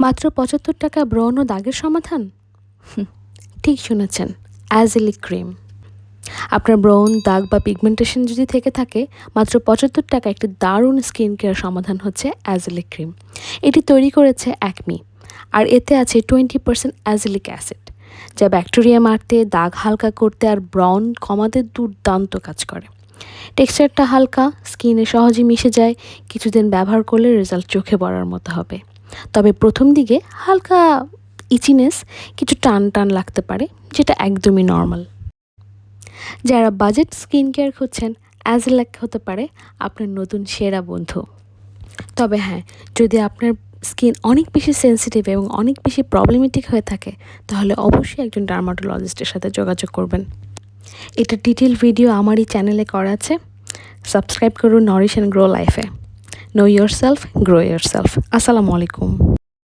মাত্র পঁচাত্তর টাকা ব্রণ ও দাগের সমাধান? ঠিক শুনেছেন, অ্যাজেলিক ক্রিম। আপনার ব্রণ, দাগ বা পিগমেন্টেশন যদি থেকে থাকে, মাত্র পঁচাত্তর টাকা একটি দারুণ স্কিন কেয়ার সমাধান হচ্ছে অ্যাজেলিক ক্রিম। এটি তৈরি করেছে অ্যাকমি, আর এতে আছে টোয়েন্টি পার্সেন্ট অ্যাজেলিক অ্যাসিড, যা ব্যাকটেরিয়া মারতে, দাগ হালকা করতে আর ব্রাউন কমাতে দুর্দান্ত কাজ করে। টেক্সচারটা হালকা, স্কিনে সহজে মিশে যায়, কিছুদিন ব্যবহার করলে রেজাল্ট চোখে পড়ার মতো হবে। তবে প্রথম দিকে হালকা ইচিনেস কিছু টান টান লাগতে পারে, যেটা একদমই নর্মাল যারা বাজেট স্কিন কেয়ার খুঁজছেন অ্যাজেলাক হতে পারে আপনার নতুন সেরা বন্ধু। তবে হ্যাঁ যদি আপনার স্কিন অনেক বেশি সেন্সিটিভ এবং অনেক বেশি প্রবলেমেটিক হয়ে থাকে, তাহলে অবশ্যই একজন ডার্মাটোলজিস্টের সাথে যোগাযোগ করবেন। এটা ডিটেল ভিডিও আমারই চ্যানেলে করা আছে। সাবস্ক্রাইব করুন নরিশ অ্যান্ড গ্রো লাইফে know yourself grow yourself আসসালামু আলাইকুম